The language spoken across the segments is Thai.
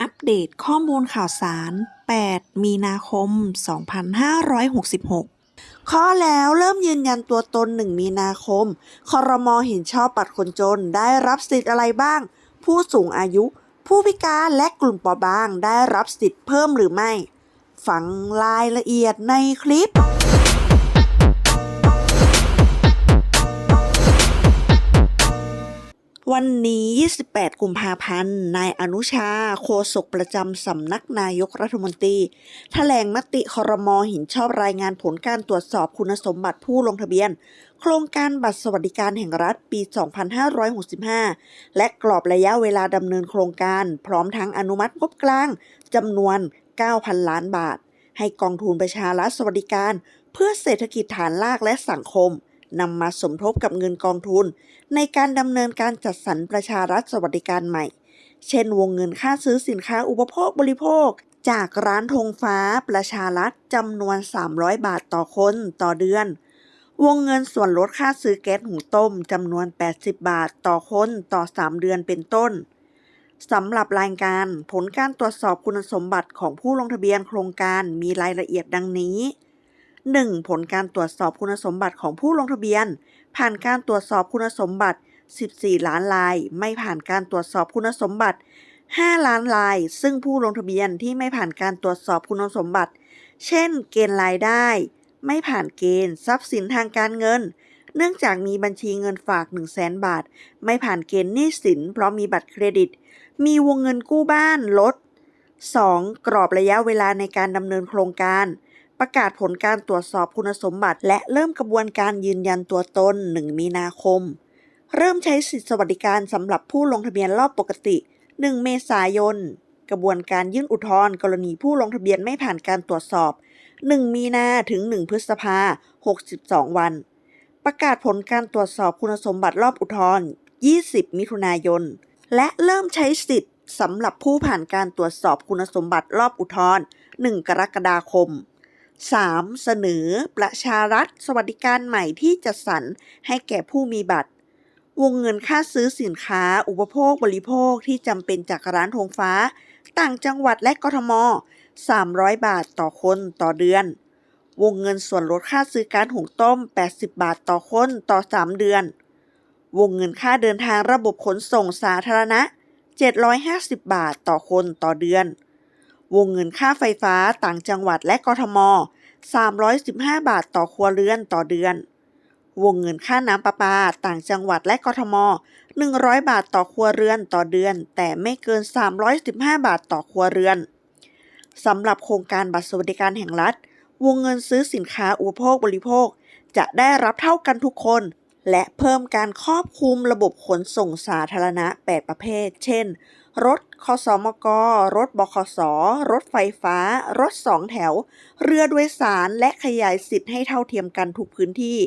อัปเดตข้อมูลข่าวสาร 8 มีนาคม 2566 ข้อแล้วเริ่มยืนยันตัวตน 1 มีนาคม คอรมอเห็นชอบบัตรคนจนได้รับสิทธิ์อะไรบ้าง ผู้สูงอายุ ผู้พิการและกลุ่มเปราะบางได้รับสิทธิ์เพิ่มหรือไม่ ฟังรายละเอียดในคลิป วันนี้ 28 กุมภาพันธ์ นายอนุชา โฆษกประจำสำนักนายกรัฐมนตรีแถลงมติคอรมอเห็นชอบรายงานผลการตรวจสอบคุณสมบัติผู้ลงทะเบียน โครงการบัตรสวัสดิการแห่งรัฐปี 2565 และกรอบระยะเวลาดำเนินโครงการ พร้อมทั้งอนุมัติงบกลางจำนวน 9,000 ล้านบาท ให้กองทุนประชารัฐสวัสดิการ เพื่อเศรษฐกิจฐานรากและสังคม นำมาสมทบกับเงินกองทุน ในการดำเนินการจัดสรรประชารัฐสวัสดิการใหม่ เช่นวงเงินค่าซื้อสินค้าอุปโภคบริโภค จากร้านธงฟ้าประชารัฐจำนวน 300 บาทต่อคนต่อเดือน วงเงินส่วนลดค่าซื้อแก๊สหุงต้มจำนวน 80 บาทต่อคนต่อ 3 เดือนเป็นต้นสำหรับรายการผลการตรวจสอบคุณสมบัติของผู้ลงทะเบียนโครงการมีรายละเอียดดังนี้ 1. ผลการตรวจสอบคุณสมบัติของผู้ลงทะเบียน ผ่านการตรวจสอบคุณสมบัติ 14 ล้านราย ไม่ผ่านการตรวจสอบคุณสมบัติ 5 ล้านราย ซึ่งผู้ลงทะเบียนที่ไม่ผ่านการตรวจสอบคุณสมบัติ เช่น เกณฑ์รายได้ ไม่ผ่านเกณฑ์ ทรัพย์สินทางการเงิน เนื่องจากมีบัญชีเงินฝาก 1 0 0 0 0แบาท ไม่ผ่านเกณฑ์หนี้สิน เพราะมีบัตรเครดิต มีวงเงินกู้บ้านลด 2. กรอบระยะเวลาในการดำเนินโครงการ ประกาศผลการตรวจสอบคุณสมบัติ และเริ่มกระบวนการยืนยันตัวตน 1 มีนาคม เริ่มใช้สิทธิสวัสดิการสำหรับผู้ลงทะเบียนรอบปกติ 1 เมษายน กระบวนการยื่นอุทธรณ์กรณีผู้ลงทะเบียนไม่ผ่านการตรวจสอบ 1 มีนาถึง 1 พฤษภา 62 วัน ประกาศผลการตรวจสอบคุณสมบัติรอบอุทธรณ์20 มิถุนายน และเริ่มใช้สิทธิ์สำหรับผู้ผ่านการตรวจสอบคุณสมบัติรอบอุทธรณ์1 กรกฎาคม 3. เสนอประชารัฐสวัสดิการใหม่ที่จัดสรรให้แก่ผู้มีบัตร วงเงินค่าซื้อสินค้า อุปโภคบริโภคที่จำเป็นจากร้านธงฟ้า ต่างจังหวัดและกทม 300 บาทต่อคนต่อเดือน วงเงินส่วนลดค่าซื้อการหุงต้ม 80 บาทต่อคนต่อ 3 เดือน วงเงินค่าเดินทางระบบขนส่งสาธารณะ 750 บาทต่อคนต่อเดือนวงเงินค่าไฟฟ้าต่างจังหวัดและกทม 315 บาทต่อครัวเรือนต่อเดือน วงเงินค่าน้ำประปาต่างจังหวัดและกทม 100 บาทต่อครัวเรือนต่อเดือน แต่ไม่เกิน 315 บาทต่อครัวเรือนสำหรับโครงการบัตรสวัสดิการแห่งรัฐ วงเงินซื้อสินค้าอุปโภคบริโภค จะได้รับเท่ากันทุกคน และเพิ่มการครอบคลุมระบบขนส่งสาธารณะ 8 ประเภท เช่น รถคสมก รถบขสรถไฟฟ้า รถสองแถว เรือโดยสาร และขยายสิทธิ์ให้เท่าเทียมกันทุกพื้นที่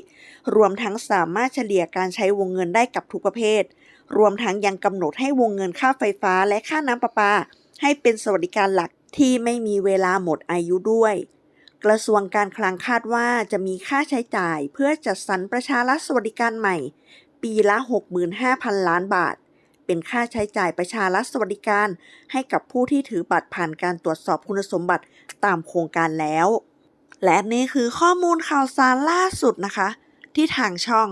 รวมทั้งสามารถเฉลี่ยการใช้วงเงินได้กับทุกประเภท รวมทั้งยังกำหนดให้วงเงินค่าไฟฟ้าและค่าน้ำประปา ให้เป็นสวัสดิการหลักที่ไม่มีเวลาหมดอายุด้วย กระทรวงการคลังคาดว่าจะมีค่าใช้จ่ายเพื่อจัดสรรประชารัฐสวัสดิการใหม่ ปีละ 65,000 ล้านบาท เป็นค่าใช้จ่ายประชารัฐสวัสดิการให้กับผู้ที่ถือบัตรผ่านการตรวจสอบคุณสมบัติตามโครงการแล้ว และนี่คือข้อมูลข่าวสารล่าสุดนะคะ ที่ทางช่อง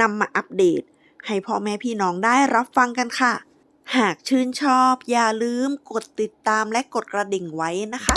นำมาอัปเดต ให้พ่อแม่พี่น้องได้รับฟังกันค่ะ หากชื่นชอบอย่าลืมกดติดตามและกดกระดิ่งไว้นะคะ